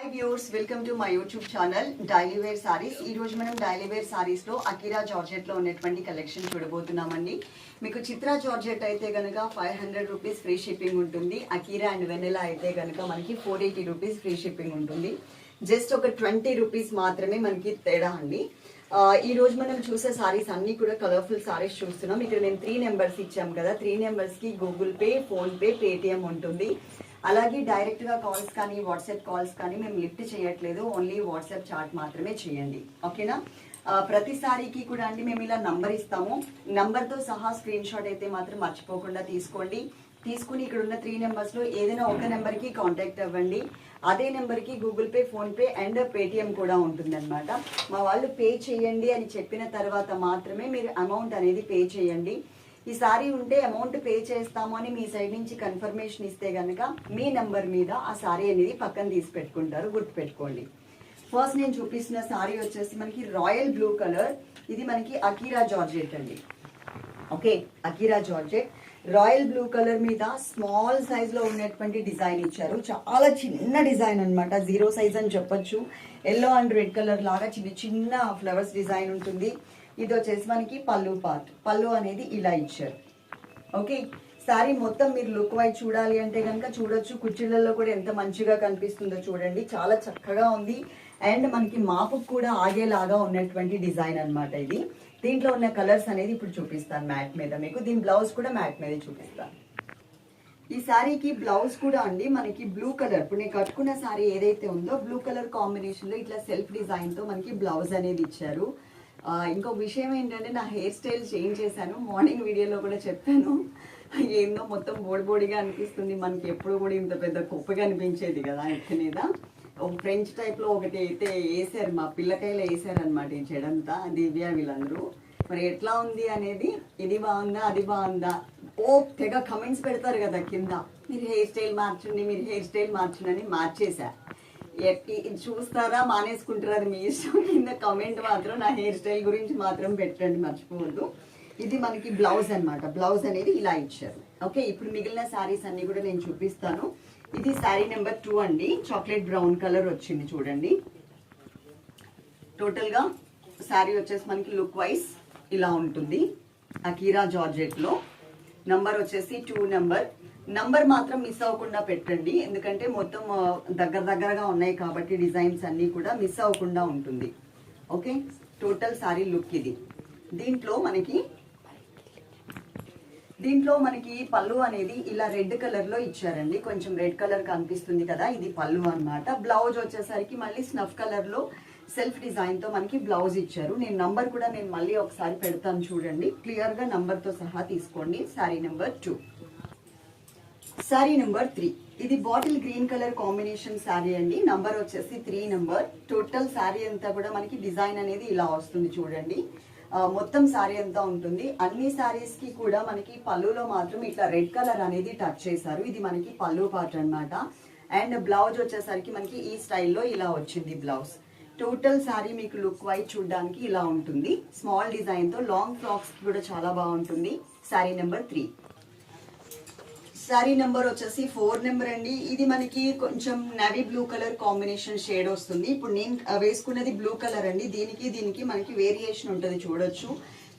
Hi viewers welcome to my YouTube channel daily wear saris ఈ రోజు మనం daily wear సారీస్లో Akira జార్జెట్లో ఉన్నటువంటి collection చూడబోతున్నామండి. మీకు చిత్రా జార్జెట్ అయితే కనుక five hundred rupees free shipping ఉంటుంది. అకిరా అండ్ వెనెలా అయితే కనుక మనకి four eighty rupees free shipping ఉంటుంది. జస్ట్ ఒక ట్వంటీ రూపీస్ మాత్రమే మనకి తేడా అండి. ఈ రోజు మనం చూసే సారీస్ అన్ని కూడా కలర్ఫుల్ సారీస్ చూస్తున్నాం. ఇక్కడ నేను త్రీ నెంబర్స్ ఇచ్చాం కదా. త్రీ నెంబర్స్కి Google Pay PhonePe Paytm ఉంటుంది. అలాగే డైరెక్ట్గా కాల్స్ కానీ వాట్సాప్ కాల్స్ కానీ మేము లిఫ్ట్ చేయట్లేదు. ఓన్లీ వాట్సాప్ చాట్ మాత్రమే చేయండి. ఓకేనా ప్రతిసారికి కూడా అండి మేము ఇలా నంబర్ ఇస్తాము. నంబర్తో సహా స్క్రీన్ షాట్ అయితే మాత్రం మర్చిపోకుండా తీసుకోండి. తీసుకుని ఇక్కడ ఉన్న త్రీ నెంబర్స్లో ఏదైనా ఒక నెంబర్కి కాంటాక్ట్ అవ్వండి. అదే నెంబర్కి Google Pay PhonePe and Paytm కూడా ఉంటుందన్నమాట. మా వాళ్ళు పే చేయండి అని చెప్పిన తర్వాత మాత్రమే మీరు అమౌంట్ అనేది పే చేయండి. ఈ సారీ ఉంటే అమౌంట్ పే చేస్తాము అని మీ సైడ్ నుంచి కన్ఫర్మేషన్ ఇస్తే కనుక మీ నెంబర్ మీద ఆ సారీ అనేది పక్కన తీసి పెట్టుకుంటారు గుర్తుపెట్టుకోండి. ఫస్ట్ నేను చూపిస్తున్న సారీ వచ్చేసి మనకి రాయల్ బ్లూ కలర్. ఇది మనకి అకీరా జార్జెట్ అండి. Okay Akira georgette. Royal blue colour మీద స్మాల్ సైజ్లో ఉన్నటువంటి డిజైన్ ఇచ్చారు. చాలా చిన్న డిజైన్ అన్నమాట. జీరో సైజ్ అని చెప్పొచ్చు. ఎల్లో అండ్ రెడ్ కలర్ లాగా చిన్న చిన్న ఫ్లవర్స్ డిజైన్ ఉంటుంది. ఇది వచ్చేసి మనకి పళ్ళు పార్ట్ పళ్ళు అనేది ఇలా ఇచ్చారు. ఓకే సారీ మొత్తం మీరు లుక్ వైజ్ చూడాలి అంటే కనుక చూడొచ్చు. కుర్చీలలో కూడా ఎంత మంచిగా కనిపిస్తుందో చూడండి. చాలా చక్కగా ఉంది. అండ్ మనకి మాపు కూడా ఆగేలాగా ఉన్నటువంటి డిజైన్ అన్నమాట ఇది. దీంట్లో ఉన్న కలర్స్ అనేది ఇప్పుడు చూపిస్తాను మ్యాట్ మీద మీకు. దీని బ్లౌజ్ కూడా మ్యాట్ మీద చూపిస్తాను. ఈ శారీకి బ్లౌజ్ కూడా అండి. మనకి బ్లూ కలర్ ఇప్పుడు నేను కట్టుకున్న శారీ ఏదైతే ఉందో బ్లూ కలర్ కాంబినేషన్లో ఇట్లా సెల్ఫ్ డిజైన్తో మనకి బ్లౌజ్ అనేది ఇచ్చారు. ఇంకో విషయం ఏంటంటే నా హెయిర్ స్టైల్ చేంజ్ చేశాను. మార్నింగ్ వీడియోలో కూడా చెప్పాను. ఏందో మొత్తం బోడి బోడిగా అనిపిస్తుంది. మనకి ఎప్పుడు కూడా ఇంత పెద్ద కుప్పగా అనిపించేది కదా ఎత్తు మీద. ఒక ఫ్రెంచ్ టైప్లో ఒకటి అయితే వేసారు మా పిల్లకాయలు వేసారనమాట ఈ చెడంతా దివ్య వీళ్ళందరూ. మరి ఎట్లా ఉంది అనేది ఇది బాగుందా అది బాగుందా? ఓ తెగ కమెంట్స్ పెడతారు కదా కింద. మీరు హెయిర్ స్టైల్ మార్చండి మీరు హెయిర్ స్టైల్ మార్చండి అని మార్చేశారు ఎట్- ఇది చూస్తారా? మానేసుకుంటారా అది మీ ఇష్టం. కింద కమెంట్ మాత్రం నా హెయిర్ స్టైల్ గురించి మాత్రం పెట్టండి మర్చిపోవద్దు. ఇది మనకి బ్లౌజ్ అన్నమాట. బ్లౌజ్ అనేది ఇలా ఇచ్చారు. ఓకే ఇప్పుడు మిగిలిన శారీస్ అన్ని కూడా నేను చూపిస్తాను. ఇది శారీ నెంబర్ టూ అండి. చాక్లెట్ బ్రౌన్ కలర్ వచ్చింది చూడండి. టోటల్గా శారీ వచ్చేసి మనకి లుక్ వైజ్ ఇలా ఉంటుంది. అకీరా జార్జెట్లో నంబర్ వచ్చేసి టూ నెంబర్ నంబర్ మాత్రం మిస్ అవ్వకుండా పెట్టండి. ఎందుకంటే మొత్తం దగ్గర దగ్గరగా ఉన్నాయి కాబట్టి డిజైన్స్ అన్నీ కూడా మిస్ అవ్వకుండా ఉంటుంది. ఓకే? టోటల్ సారీ లుక్ ఇది. దీంట్లో మనకి దీంట్లో మనకి పళ్ళు అనేది ఇలా రెడ్ కలర్లో ఇచ్చారండి. కొంచెం రెడ్ కలర్ కనిపిస్తుంది కదా ఇది పళ్ళు అన్నమాట. బ్లౌజ్ వచ్చేసరికి మళ్ళీ స్నఫ్ కలర్లో సెల్ఫ్ డిజైన్తో మనకి బ్లౌజ్ ఇచ్చారు. నేను నంబర్ కూడా నేను మళ్ళీ ఒకసారి పెడతాను చూడండి. క్లియర్గా నంబర్తో సహా తీసుకోండి. Sari number two. Sari number three ఇది bottle green colour combination sari అండి. నంబర్ వచ్చేసి త్రీ నెంబర్ టోటల్ శారీ అంతా కూడా మనకి డిజైన్ అనేది ఇలా వస్తుంది చూడండి. మొత్తం శారీ అంతా ఉంటుంది. అన్ని శారీస్కి కూడా మనకి పళ్ళులో మాత్రం ఇట్లా రెడ్ కలర్ అనేది టచ్ చేశారు. ఇది మనకి పళ్ళు పార్ట్ అన్నమాట. అండ్ బ్లౌజ్ వచ్చేసరికి మనకి ఈ స్టైల్లో ఇలా వచ్చింది బ్లౌజ్ టోటల్ శారీ మీకు లుక్ వైజ్ చూడడానికి ఇలా ఉంటుంది. స్మాల్ డిజైన్తో లాంగ్ ఫ్రాక్స్ కూడా చాలా బాగుంటుంది. Sari number three sari number వచ్చేసి ఫోర్ నెంబర్ అండి. ఇది మనకి కొంచెం navy blue colour combination shade వస్తుంది. ఇప్పుడు నేను వేసుకున్నది బ్లూ కలర్ అండి. దీనికి దీనికి మనకి వేరియేషన్ ఉంటుంది చూడొచ్చు.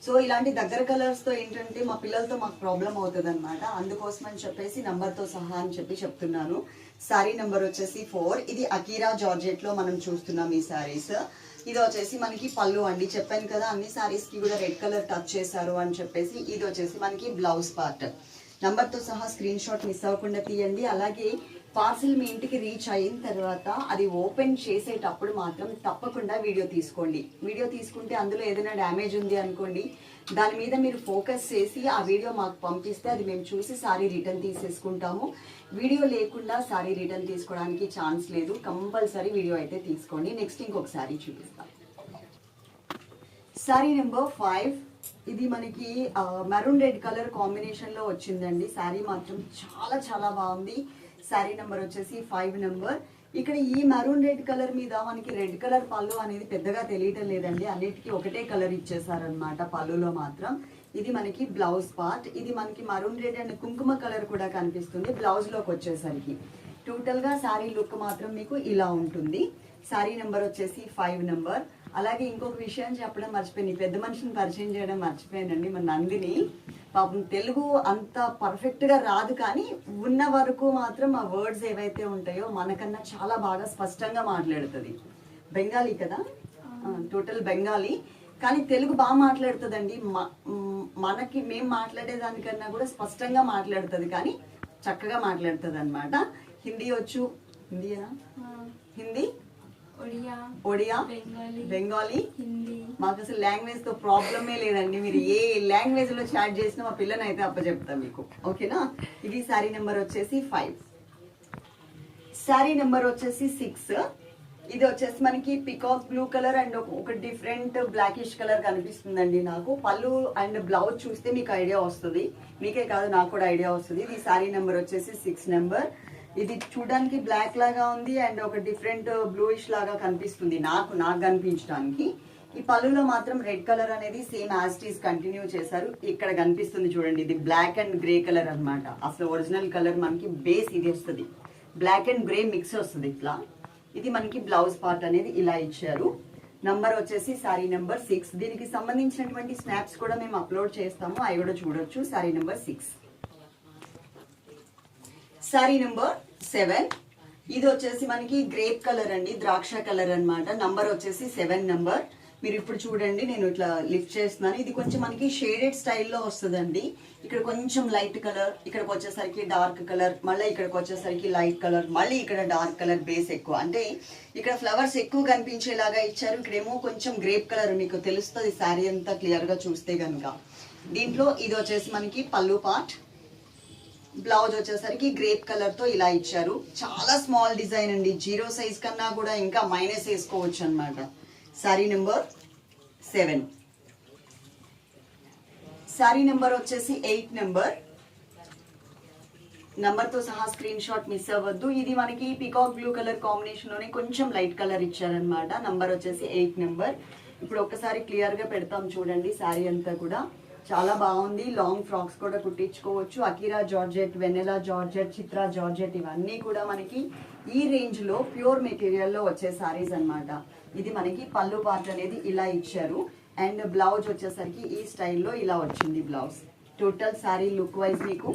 సో ఇలాంటి దగ్గర కలర్స్తో ఏంటంటే మా పిల్లలతో మాకు ప్రాబ్లం అవుతుంది అనమాట అందుకోసం అని చెప్పేసి నంబర్తో సహా అని చెప్పి చెప్తున్నాను. సారీ నెంబర్ వచ్చేసి ఫోర్. ఇది అకీరా జార్జెట్లో మనం చూస్తున్నాం ఈ సారీస్. ఇది వచ్చేసి మనకి పళ్ళు అండి. చెప్పాను కదా అన్ని సారీస్కి కూడా రెడ్ కలర్ టచ్ చేశారు అని చెప్పేసి. ఇది వచ్చేసి మనకి బ్లౌజ్ పార్ట్ నంబర్తో సహా స్క్రీన్ షాట్ మిస్ అవ్వకుండా తీయండి. అలాగే పార్సిల్ మీ ఇంటికి రీచ్ అయిన తర్వాత అది ఓపెన్ చేసేటప్పుడు మాత్రం తప్పకుండా వీడియో తీసుకోండి. వీడియో తీసుకుంటే అందులో ఏదైనా డ్యామేజ్ ఉంది అనుకోండి దాని మీద మీరు ఫోకస్ చేసి ఆ వీడియో మాకు పంపిస్తే అది మేము చూసి సారీ రిటర్న్ తీసేసుకుంటాము. వీడియో లేకుండా సారీ రిటర్న్ తీసుకోవడానికి ఛాన్స్ లేదు. కంపల్సరీ వీడియో అయితే తీసుకోండి. నెక్స్ట్ ఇంకొక సారీ చూపిస్తాం. సారీ నెంబర్ ఫైవ్ ఇది మనకి మెరూన్ రెడ్ కలర్ కాంబినేషన్లో వచ్చిందండి. శారీ మాత్రం చాలా చాలా బాగుంది. శారీ నెంబర్ వచ్చేసి ఫైవ్ నెంబర్. ఇక్కడ ఈ మెరూన్ రెడ్ కలర్ మీద మనకి రెడ్ కలర్ పళ్ళు అనేది పెద్దగా తెలియటం లేదండి. అన్నిటికీ ఒకటే కలర్ ఇచ్చేసారనమాట పళ్ళులో మాత్రం. ఇది మనకి బ్లౌజ్ పార్ట్. ఇది మనకి మరూన్ రెడ్ అండ్ కుంకుమ కలర్ కూడా కనిపిస్తుంది బ్లౌజ్లోకి వచ్చేసరికి. టోటల్గా శారీ లుక్ మాత్రం మీకు ఇలా ఉంటుంది. శారీ నెంబర్ వచ్చేసి ఫైవ్ నెంబర్. అలాగే ఇంకొక విషయం చెప్పడం మర్చిపోయింది పెద్ద మనిషిని పరిచయం చేయడం మర్చిపోయానండి మన నందిని. పాపం తెలుగు అంత పర్ఫెక్ట్గా రాదు కానీ ఉన్న వరకు మాత్రం ఆ వర్డ్స్ ఏవైతే ఉంటాయో మనకన్నా చాలా బాగా స్పష్టంగా మాట్లాడుతుంది. బెంగాలీ కదా? టోటల్ బెంగాలీ. కానీ తెలుగు బాగా మాట్లాడుతుందండి. మనకి మేము మాట్లాడేదానికన్నా కూడా స్పష్టంగా మాట్లాడుతుంది కానీ చక్కగా మాట్లాడుతుంది అనమాట హిందీ వచ్చు. హిందీనా హిందీ? ఒడియా ఒడియా బెంగాలీ మాకు అసలు లాంగ్వేజ్తో ప్రాబ్లమే లేదండి. మీరు ఏ లాంగ్వేజ్లో చాట్ చేసినా మా పిల్లని అయితే అప్పచెప్తా మీకు. ఓకేనా? ఇది శారీ నెంబర్ వచ్చేసి ఫైవ్ శారీ నెంబర్ వచ్చేసి సిక్స్ ఇది వచ్చేసి మనకి పికాక్ బ్లూ కలర్ అండ్ ఒక డిఫరెంట్ బ్లాకిష్ కలర్ కనిపిస్తుందండి నాకు. పళ్ళు అండ్ బ్లౌజ్ చూస్తే మీకు ఐడియా వస్తుంది. మీకే కాదు నాకు కూడా ఐడియా వస్తుంది. ఇది శారీ నెంబర్ వచ్చేసి సిక్స్ నెంబర్ ఇది చూడడానికి బ్లాక్ లాగా ఉంది అండ్ ఒక డిఫరెంట్ బ్లూయిష్ uh, లాగా కనిపిస్తుంది. నాకు నాకు కనిపించడానికి ఈ పళ్ళులో మాత్రం రెడ్ కలర్ అనేది same as it is continue చేశారు. ఇక్కడ కనిపిస్తుంది చూడండి ఇది బ్లాక్ అండ్ గ్రే కలర్ అన్నమాట. అసలు ఒరిజినల్ కలర్ మనకి బేస్ ఇది వస్తుంది. బ్లాక్ అండ్ గ్రే మిక్స్ వస్తుంది ఇట్లా. ఇది మనకి బ్లౌజ్ పార్ట్ అనేది ఇలా ఇచ్చారు. నంబర్ వచ్చేసి సారీ నెంబర్ సిక్స్ దీనికి సంబంధించినటువంటి స్నాప్స్ కూడా మేము అప్లోడ్ చేస్తాము. అవి కూడా చూడొచ్చు. Sari number six sari number seven. ఇది వచ్చేసి మనకి గ్రేప్ కలర్ అండి ద్రాక్ష కలర్ అన్నమాట. నంబర్ వచ్చేసి సెవెన్ నంబర్ మీరు ఇప్పుడు చూడండి నేను ఇట్లా లిఫ్ట్ చేస్తున్నాను. ఇది కొంచెం మనకి షేడెడ్ స్టైల్లో వస్తుందండి. ఇక్కడ కొంచెం లైట్ కలర్ ఇక్కడికి వచ్చేసరికి డార్క్ కలర్ మళ్ళీ ఇక్కడికి వచ్చేసరికి లైట్ కలర్ మళ్ళీ ఇక్కడ డార్క్ కలర్ బేస్ ఎక్కువ. అంటే ఇక్కడ ఫ్లవర్స్ ఎక్కువ కనిపించేలాగా ఇచ్చారు. ఇక్కడేమో కొంచెం గ్రేప్ కలర్ మీకు తెలుస్తుంది శారీ అంతా క్లియర్గా చూస్తే కనుక దీంట్లో ఇది వచ్చేసి మనకి పళ్ళు పార్ట్ బ్లౌజ్ వచ్చేసరికి గ్రేప్ కలర్తో ఇలా ఇచ్చారు. చాలా స్మాల్ డిజైన్ అండి. జీరో సైజ్ కన్నా కూడా ఇంకా మైనస్ వేసుకోవచ్చు అనమాట sari number seven sari number వచ్చేసి ఎయిట్ నెంబర్ నంబర్తో సహా స్క్రీన్ షాట్ మిస్ అవ్వద్దు. ఇది మనకి పికాక్ బ్లూ కలర్ కాంబినేషన్లోనే కొంచెం లైట్ కలర్ ఇచ్చారనమాట నంబర్ వచ్చేసి ఎయిట్ నెంబర్ ఇప్పుడు ఒక్కసారి క్లియర్గా పెడతాం చూడండి శారీ అంతా కూడా. చాలా బాగుంది. లాంగ్ ఫ్రాక్స్ కూడా కుట్టించుకోవచ్చు. Akira georgette Vennela georgette Chitra georgette ఇవన్నీ కూడా మనకి ఈ రేంజ్లో ప్యూర్ మెటీరియల్లో వచ్చే సారీస్ అన్నమాట. ఇది మనకి పళ్ళు పార్ట్ అనేది ఇలా ఇచ్చారు. అండ్ బ్లౌజ్ వచ్చేసరికి ఈ స్టైల్లో ఇలా వచ్చింది blouse total sari look wise మీకు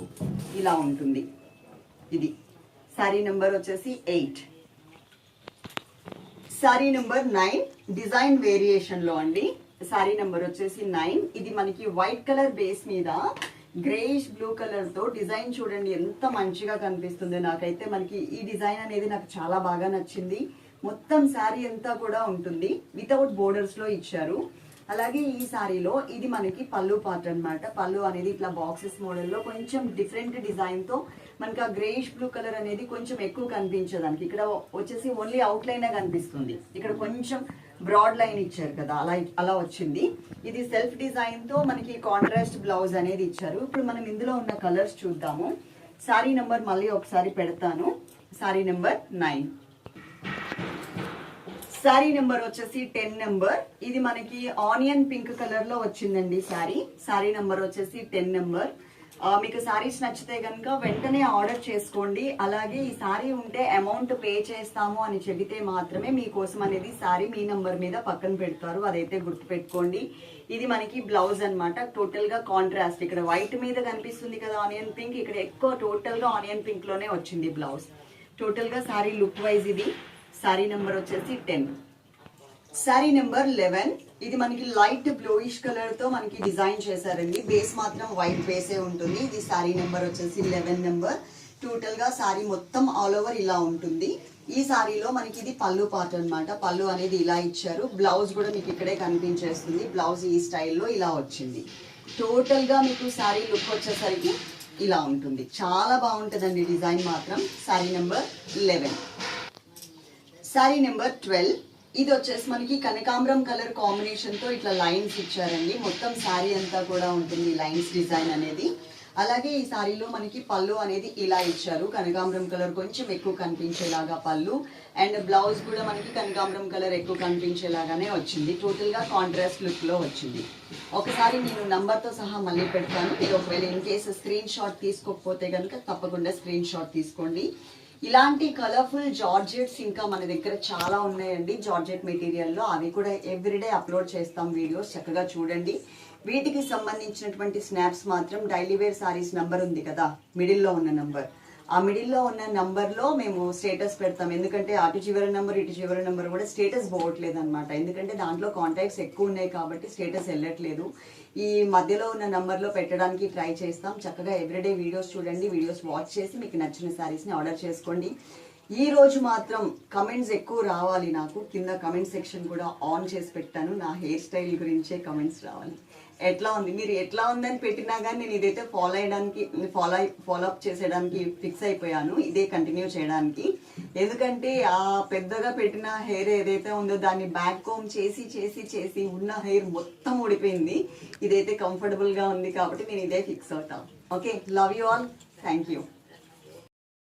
ఇలా ఉంటుంది. ఇది. శారీ నెంబర్ వచ్చేసి eight sari number nine design వేరియేషన్లో అండి. శారీ నెంబర్ వచ్చేసి నైన్. ఇది మనకి వైట్ కలర్ బేస్ మీద గ్రేయిష్ బ్లూ కలర్తో డిజైన్ చూడండి ఎంత మంచిగా కనిపిస్తుంది. నాకైతే మనకి ఈ డిజైన్ అనేది నాకు చాలా బాగా నచ్చింది. మొత్తం శారీ అంతా కూడా ఉంటుంది. వితౌట్ బోర్డర్స్లో ఇచ్చారు. అలాగే ఈ సారీలో ఇది మనకి పళ్ళు పార్ట్ అనమాట పళ్ళు అనేది ఇట్లా బాక్సెస్ మోడల్లో కొంచెం డిఫరెంట్ డిజైన్తో మనకి ఆ గ్రేయిష్ బ్లూ కలర్ అనేది కొంచెం ఎక్కువ కనిపించడానికి ఇక్కడ వచ్చేసి ఓన్లీ అవుట్లైన్ కనిపిస్తుంది. ఇక్కడ కొంచెం బ్రాడ్ లైన్ ఇచ్చారు కదా అలా అలా వచ్చింది. ఇది సెల్ఫ్ డిజైన్తో మనకి కాంట్రాస్ట్ బ్లౌజ్ అనేది ఇచ్చారు. ఇప్పుడు మనం ఇందులో ఉన్న కలర్స్ చూద్దాము. సారీ నెంబర్ మళ్ళీ ఒకసారి పెడతాను. Sari number nine. Sari number వచ్చేసి టెన్ నెంబర్. ఇది మనకి ఆనియన్ పింక్ కలర్లో వచ్చిందండి శారీ శారీ నెంబర్ వచ్చేసి టెన్ నెంబర్. మీకు శారీస్ నచ్చితే కనుక వెంటనే ఆర్డర్ చేసుకోండి. అలాగే ఈ శారీ ఉంటే అమౌంట్ పే చేస్తాము అని చెబితే మాత్రమే మీకోసం అనేది శారీ మీ నంబర్ మీద పక్కన పెడతారు. అదైతే గుర్తుపెట్టుకోండి. ఇది మనకి బ్లౌజ్ అన్నమాట. టోటల్గా కాంట్రాస్ట్ ఇక్కడ వైట్ మీద కనిపిస్తుంది కదా ఆనియన్ పింక్ ఇక్కడ ఎక్కువ టోటల్గా ఆనియన్ పింక్లోనే వచ్చింది బ్లౌజ్ టోటల్గా శారీ లుక్ వైజ్ ఇది. శారీ నెంబర్ వచ్చేసి టెన్ శారీ నెంబర్ లెవెన్ ఇది మనకి లైట్ బ్లూయిష్ కలర్తో మనకి డిజైన్ చేశారండి. బేస్ మాత్రం వైట్ బేసే ఉంటుంది. ఇది శారీ నెంబర్ వచ్చేసి లెవెన్ నెంబర్. టోటల్గా శారీ మొత్తం ఆల్ ఓవర్ ఇలా ఉంటుంది. ఈ శారీలో మనకి ఇది పళ్ళు పార్ట్ అనమాట పళ్ళు అనేది ఇలా ఇచ్చారు. బ్లౌజ్ కూడా మీకు ఇక్కడే కనిపించేస్తుంది. బ్లౌజ్ ఈ స్టైల్లో ఇలా వచ్చింది. టోటల్గా మీకు శారీ లుక్ వచ్చేసరికి ఇలా ఉంటుంది. చాలా బాగుంటుందండి డిజైన్ మాత్రం. Sari number eleven sari number twelve ఇది వచ్చేసి మనకి కనకాంబరం కలర్ కాంబినేషన్తో ఇట్లా లైన్స్ ఇచ్చారండి. మొత్తం శారీ అంతా కూడా ఉంటుంది లైన్స్ డిజైన్ అనేది. అలాగే ఈ శారీలో మనకి పళ్ళు అనేది ఇలా ఇచ్చారు. కనకాంబరం కలర్ కొంచెం ఎక్కువ కనిపించేలాగా పళ్ళు. అండ్ బ్లౌజ్ కూడా మనకి కనకాంబరం కలర్ ఎక్కువ కనిపించేలాగానే వచ్చింది. టోటల్గా కాంట్రాస్ట్ లుక్లో వచ్చింది. ఒకసారి నేను నంబర్తో సహా మళ్ళీ పెడతాను. మీరు ఒకవేళ ఇన్ కేసు స్క్రీన్ షాట్ తీసుకోకపోతే కనుక తప్పకుండా స్క్రీన్ షాట్ తీసుకోండి. ఇలాంటి కలర్ఫుల్ జార్జెట్స్ ఇంకా మన దగ్గర చాలా ఉన్నాయండి. జార్జెట్ మెటీరియల్లో అవి కూడా ఎవ్రీడే అప్లోడ్ చేస్తాం వీడియోస్ చక్కగా చూడండి. వీటికి సంబంధించినటువంటి స్నాప్స్ మాత్రం డైలీ వేర్ సారీస్ నంబర్ ఉంది కదా మిడిల్లో ఉన్న నంబర్ ఆ మిడిల్లో ఉన్న నంబర్లో మేము స్టేటస్ పెడతాం. ఎందుకంటే అటు చివరి నెంబర్ ఇటు చివరి నెంబర్ కూడా స్టేటస్ పోవట్లేదు అనమాట ఎందుకంటే దాంట్లో కాంటాక్ట్స్ ఎక్కువ ఉన్నాయి కాబట్టి స్టేటస్ వెళ్ళట్లేదు. ఈ మధ్యలో ఉన్న నంబర్లో పెట్టడానికి ట్రై చేస్తాం. చక్కగా ఎవ్రీడే వీడియోస్ చూడండి వీడియోస్ వాచ్ చేసి మీకు నచ్చిన శారీస్ని ఆర్డర్ చేసుకోండి. ఈ రోజు మాత్రం కమెంట్స్ ఎక్కువ రావాలి నాకు. కింద కమెంట్ సెక్షన్ కూడా ఆన్ చేసి పెట్టాను నా హెయిర్ స్టైల్ గురించే కమెంట్స్ రావాలి. ఎట్లా ఉంది? మీరు ఎట్లా ఉందని పెట్టినా కానీ నేను ఇదైతే ఫాలో అయ్యడానికి ఫాలో ఫాలో అప్ చేసేయడానికి ఫిక్స్ అయిపోయాను. ఇదే కంటిన్యూ చేయడానికి. ఎందుకంటే ఆ పెద్దగా పెట్టిన హెయిర్ ఏదైతే ఉందో దాన్ని బ్యాక్ కోమ్ చేసి చేసి చేసి ఉన్న హెయిర్ మొత్తం ఊడిపోయింది. ఇదైతే కంఫర్టబుల్గా ఉంది కాబట్టి నేను ఇదే ఫిక్స్ అవుతాను okay love you all thank you